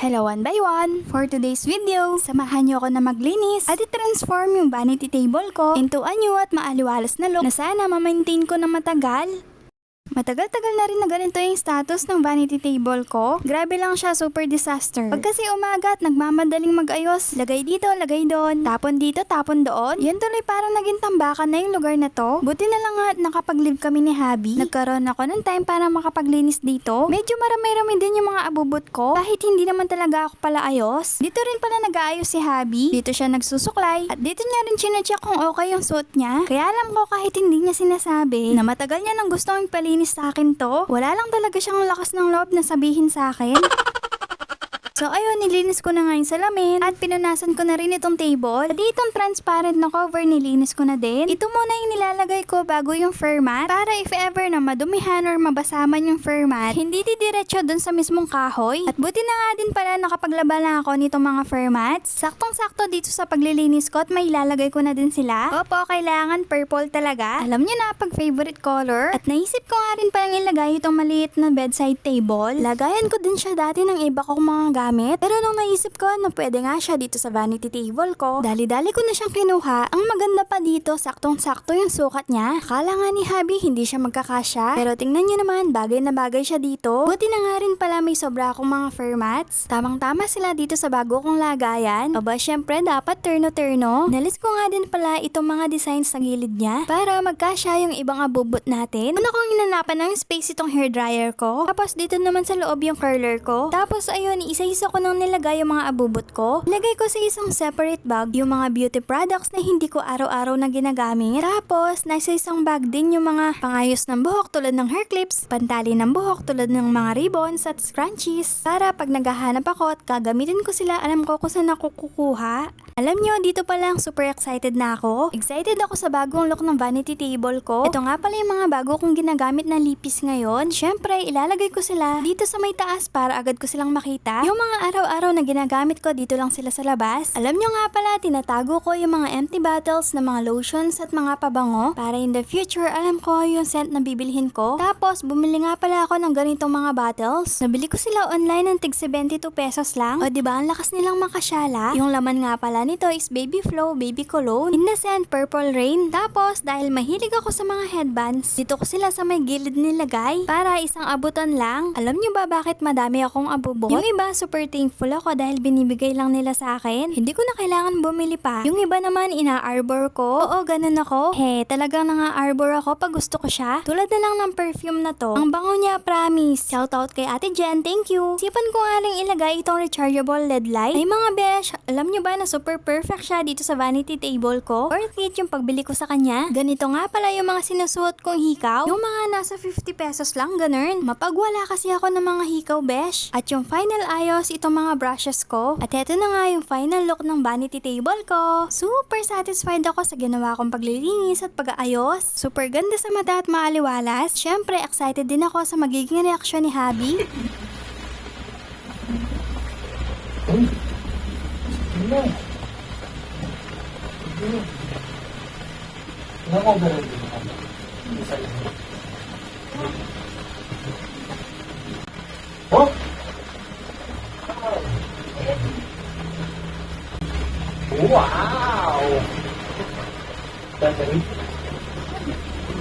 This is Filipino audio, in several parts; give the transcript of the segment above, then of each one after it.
Hello one by one! For today's video, samahan niyo ako na maglinis at i-transform yung vanity table ko into a new at maaliwalas na look na sana ma-maintain ko na matagal. Matagal-tagal na rin na ganito yung status ng vanity table ko. Grabe lang siya, super disaster. Pag kasi umaga at nagmamadaling mag-ayos, lagay dito, lagay doon, tapon dito, tapon doon. Yan tuloy parang naging tambakan na yung lugar na to. Buti na lang at nakapag-live kami ni Habi. Nagkaroon ako ng time para makapaglinis dito. Medyo marami-rami din yung mga abubot ko. Kahit hindi naman talaga ako pala ayos. Dito rin pala nag-aayos si Habi. Dito siya nagsusuklay. At dito niya rin chinecheck kung okay yung suot niya. Kaya alam ko kahit hindi niya sinasabi na matagal niya nang gustong palinis sa akin to. Wala lang talaga siyang lakas ng loob na sabihin sa akin. So ayun, nilinis ko na nga yung salamin at pinunasan ko na rin itong table. At itong transparent na cover, nilinis ko na din. Ito muna yung nilalagay ko bago yung fur mat para if ever na madumihan or mabasaman yung fur mat, hindi didiretso dun sa mismong kahoy. At buti na nga din pala nakapaglaba na ako nitong mga fur mats. Saktong-sakto dito sa paglilinis ko at may ilalagay ko na din sila. Opo, kailangan purple talaga. Alam niyo na pag favorite color. At naisip ko nga rin palang ilagay itong maliit na bedside table. Lagayan ko din siya dati ng iba kong mga gamit. Pero nung naisip ko na pwede nga siya dito sa vanity table ko, dali-dali ko na siyang kinuha. Ang maganda pa dito, saktong-sakto yung sukat niya. Akala nga ni Habi hindi siya magkakasya. Pero tingnan niyo naman, bagay na bagay siya dito. Buti na nga rin pala may sobra akong mga fur mats. Tamang-tama sila dito sa bago kong lagayan. Aba, syempre dapat terno-terno. Nalis ko nga din pala itong mga designs sa gilid niya para magkasya yung ibang abubot natin. Una kong inanapan ng space itong hair dryer ko. Tapos dito naman sa loob yung curler ko. Tapos ayun, isa-isa ko nang nilagay yung mga abubot ko. Nilagay ko sa isang separate bag yung mga beauty products na hindi ko araw-araw na ginagamit. Tapos, nasa isang bag din yung mga pangayos ng buhok tulad ng hair clips, pantali ng buhok tulad ng mga ribbons at scrunchies. Para pag naghahanap ako at gagamitin ko sila, alam ko kung saan ako kukuha. Alam nyo, dito pa lang super excited na ako. Excited ako sa bagong look ng vanity table ko. Ito nga pala yung mga bago kong ginagamit na lipis ngayon. Syempre, ilalagay ko sila dito sa may taas para agad ko silang makita. Yung mga araw-araw na ginagamit ko, dito lang sila sa labas. Alam nyo nga pala, tinatago ko yung mga empty bottles na mga lotions at mga pabango para in the future, alam ko yung scent na bibilhin ko. Tapos, bumili nga pala ako ng ganitong mga bottles. Nabili ko sila online ng tig 72 pesos lang. O ba ang lakas nilang makasyala. Yung laman nga pala nito is Baby Flow Baby Cologne in the scent Purple Rain. Tapos, dahil mahilig ako sa mga headbands, dito ko sila sa may gilid nilagay para isang abutan lang. Alam nyo ba bakit madami akong abubot? Yung iba, super thankful ako dahil binibigay lang nila sa akin. Hindi ko na kailangan bumili pa. Yung iba naman, ina-arbor ko. Oo, ganun ako. He, talagang nanga-arbor ako pag gusto ko siya. Tulad na lang ng perfume na to. Ang bango niya, promise. Shoutout kay Ate Jen, thank you. Sipan ko nga rin ilagay itong rechargeable LED light. Ay mga besh, alam nyo ba na super perfect siya dito sa vanity table ko? Worth it yung pagbili ko sa kanya. Ganito nga pala yung mga sinusuot kong hikaw. Yung mga nasa 50 pesos lang, ganun. Mapagwala kasi ako ng mga hikaw besh. At yung final ayos, itong mga brushes ko. At eto na nga yung final look ng vanity table ko. Super satisfied ako sa ginawa kong paglilinis at pag-aayos. Super ganda sa mata at maaliwalas. Syempre, excited din ako sa magiging reaksyon ni Habi. Oh! Wow! Battery?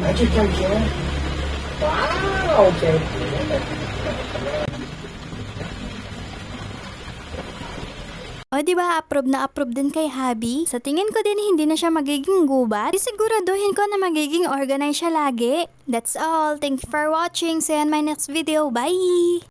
Magic charger? Wow! Okay. O di ba approve na approve din kay Habi? Sa tingin ko din hindi na siya magiging gubat. Isiguraduhin ko na magiging organized siya lagi. That's all. Thank you for watching. See you on my next video. Bye!